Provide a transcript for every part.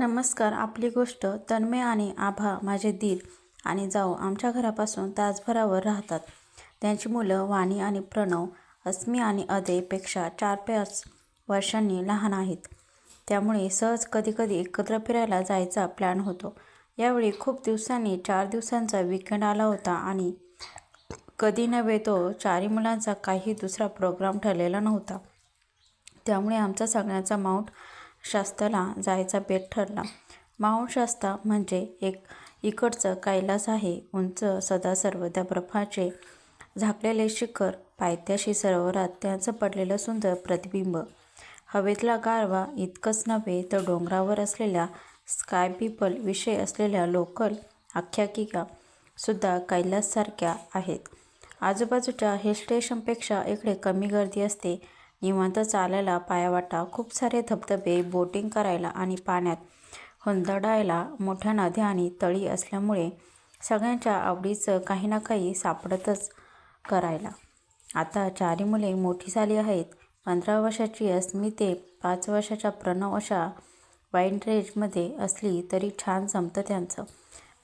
नमस्कार आपली गोष्ट तन्मय आणि आभा माझे दीर आणि जाऊ आमच्या घरापासून तासभरावर राहतात. त्यांची मुलं वाणी आणि प्रणव अस्मी आणि अदेपेक्षा चार पाच वर्षांनी लहान आहेत. त्यामुळे सहज कधीकधी एकत्र फिरायला जायचा प्लॅन होतो. यावेळी खूप दिवसांनी चार दिवसांचा विकेंड आला होता आणि कधी नव्हे तो चारही मुलांचा काही दुसरा प्रोग्राम ठरलेला नव्हता. त्यामुळे आमचा सगळ्यांचा माउंट शास्ताला जायचा बेत ठरला. माउंट शास्ता म्हणजे एक इकडचं कैलास आहे. उंच सदा सर्वदा बर्फाचे झाकलेले शिखर पायथ्याशी सरोवरात त्यांचं पडलेलं सुंदर प्रतिबिंब. हवेतला गारवा इतकंच नव्हे तर डोंगरावर असलेल्या स्काय पीपल विषय असलेल्या लोकल आख्यायिका सुद्धा कैलाससारख्या आहेत. आजूबाजूच्या हिल स्टेशनपेक्षा इकडे कमी गर्दी असते. निवांत चालायला पायावाटा खूप सारे धबधबे बोटिंग करायला आणि पाण्यात हुंदडायला मोठ्या नद्या आणि तळी असल्यामुळे सगळ्यांच्या आवडीचं काही ना काही सापडतच करायला. आता चारी मुले मोठी झाली आहेत. पंधरा वर्षाची असमी ते पाच वर्षाच्या प्रणव अशा वाईन रेंजमध्ये असली तरी छान जमतं त्यांचं.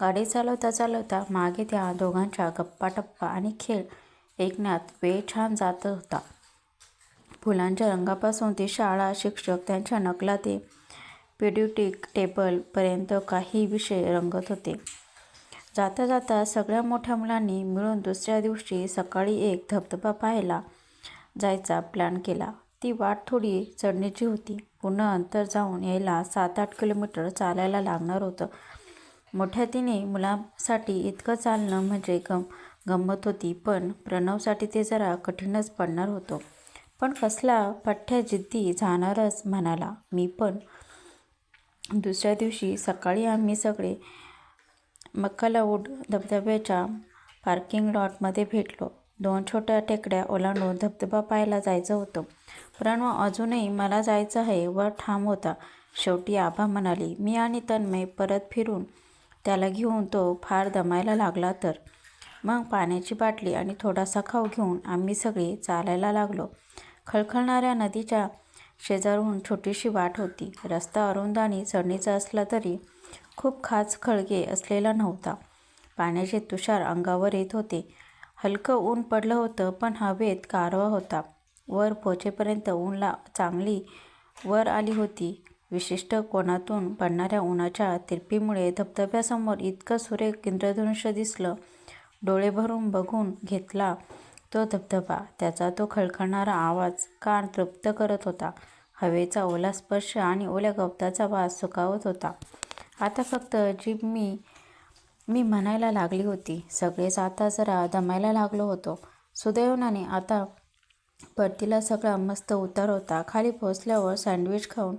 गाडी चालवता चालवता मागे त्या दोघांच्या गप्पा टप्पा आणि खेळ ऐकण्यात वेळ छान जात होता. फुलांच्या रंगापासून ते शाळा शिक्षक त्यांच्या नकला ते पेड्युटिक टेबलपर्यंत काही विषय रंगत होते. जाता जाता सगळ्या मोठ्या मुलांनी मिळून दुसऱ्या दिवशी सकाळी एक धबधबा पाहायला जायचा प्लॅन केला. ती वाट थोडी चढणीची होती. पूर्ण अंतर जाऊन यायला सात आठ किलोमीटर चालायला लागणार होतं. मोठ्या तिने मुलांसाठी इतकं चालणं म्हणजे गम गंमत होती पण प्रणवसाठी ते जरा कठीणच पडणार होतं. पण कसला पठ्ठ्या जिद्दी जाणारच म्हणाला. मी पण. दुसऱ्या दिवशी सकाळी आम्ही सगळे मक्कालाऊड धबधब्याच्या पार्किंग लॉटमध्ये भेटलो. दोन छोट्या टेकड्या ओलांडून धबधबा पाहायला जायचं होतं. पण अजूनही मला जायचं आहे वर ठाम होता शेवटी आभा म्हणाली. मी आणि तन्मय परत फिरून त्याला घेऊन तो फार दमायला लागला तर. मग पाण्याची बाटली आणि थोडासा खाऊ घेऊन आम्ही सगळे चालायला लागलो. खळखळणाऱ्या नदीच्या शेजारहून छोटीशी वाट होती. रस्ता अरुंद आणि चढणीचा असला तरी खूप खास खळगे असलेला नव्हता. पाण्याचे तुषार अंगावर येत होते. हलकं ऊन पडलं होतं पण हवेत गारवा होता. वर पोचेपर्यंत ऊनला चांगली वर आली होती. विशिष्ट कोणातून पडणाऱ्या उन्हाच्या तिरपीमुळे धबधब्यासमोर इतकं सुरेख इंद्रधनुष्य दिसलं. डोळे भरून बघून घेतला तो धबधबा त्याचा तो खळखळणारा आवाज कान तृप्त करत होता. हवेचा ओला स्पर्श आणि ओल्या गवताचा वास सुकावत होता. आता फक्त जीभ मी मी म्हणायला लागली होती. सगळेच आता जरा दमायला लागलो होतो. सुदैवनाने आता परतीला सगळा मस्त उतार होता. खाली पोहोचल्यावर सँडविच खाऊन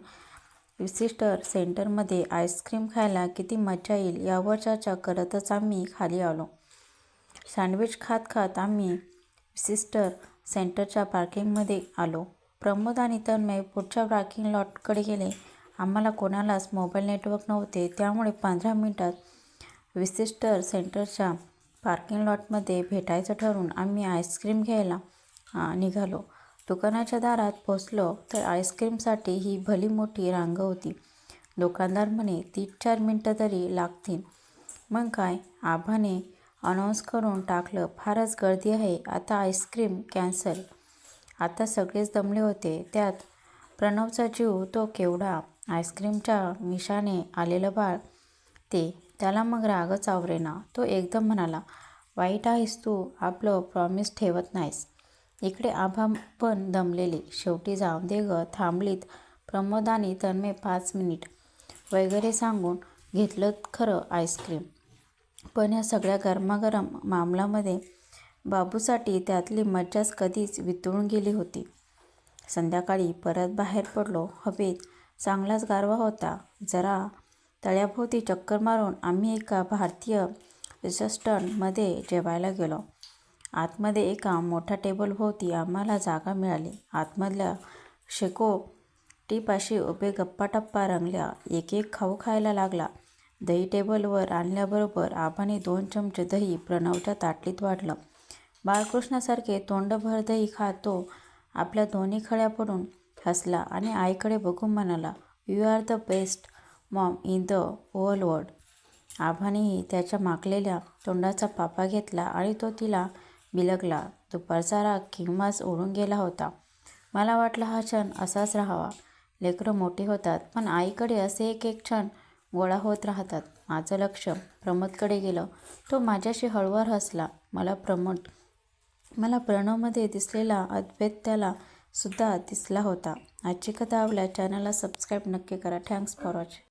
विसिस्टर सेंटरमध्ये आईस्क्रीम खायला किती मजा येईल यावर चर्चा करतच आम्ही खाली आलो. सँडविच खात खात आम्ही विसिस्टर सेंटरच्या पार्किंगमध्ये आलो. प्रमोद आणि तन्मय पुढच्या पार्किंग लॉटकडे गेले. आम्हाला कोणालाच मोबाईल नेटवर्क नव्हते. त्यामुळे पंधरा मिनिटात विसिस्टर सेंटरच्या पार्किंग लॉटमध्ये भेटायचं ठरवून आम्ही आईस्क्रीम घ्यायला निघालो. दुकानाच्या दारात पोचलो तर आईस्क्रीमसाठी ही भली मोठी रांग होती. दुकानदार म्हणे तीन चार मिनटं तरी लागतील. मग काय? आभाने अनाऊन्स करून टाकलं फारच गर्दी आहे. आता आईस्क्रीम कॅन्सल. आता सगळेच दमले होते. त्यात प्रणवचा जीव तो केवढा. आईस्क्रीमच्या मिशाने आलेलं बाळ ते. त्याला मग रागच आवरेना. तो एकदम म्हणाला वाईट आहेस तू. आपलं प्रॉमिस ठेवत नाहीस. इकडे आभा पण दमलेली. शेवटी जाऊन दे ग. थांबलीत प्रमोद आणि तन्मे पाच मिनिट. वगैरे सांगून घेतलं खरं आईस्क्रीम. पण या सगळ्या गरमागरम मामलामध्ये बाबूसाठी त्यातली मज्जाच कधीच वितळून गेली होती. संध्याकाळी परत बाहेर पडलो. हवेत चांगलाच गारवा होता. जरा तळ्याभोवती चक्कर मारून आम्ही एका भारतीय रेस्टॉरंटमध्ये जेवायला गेलो. आतमध्ये एका मोठ्या टेबलभोवती आम्हाला जागा मिळाली. आतमधल्या शेको टीपाशी उभे गप्पाटप्पा रंगल्या. एक एक खाऊ खायला लागला. दही टेबलवर आणल्याबरोबर आबाने दोन चमचे दही प्रणवच्या ताटलीत वाढलं. बाळकृष्णासारखे तोंडभर दही खात तो आपल्या दोन्ही खळ्या पडून हसला आणि आईकडे बघून म्हणाला you are the best mom in the whole world आभानेही त्याच्या माकलेल्या तोंडाचा पापा घेतला आणि तो तिला बिलगला. दुपारचा राग किंवाच ओढून गेला होता. मला वाटलं हा क्षण असाच राहावा. लेकरं मोठी होतात पण आईकडे असे एक एक क्षण गोळा होत राहतात. माझं लक्ष प्रमोदकडे गेलं. तो माझ्याशी हळूवार हसला. मला प्रमोद मला प्रणवमध्ये दिसलेला अद्वैत त्याला सुद्धा दिसला होता. आजची कथा आवल्या चॅनलला सबस्क्राईब नक्की करा. Thanks for watching.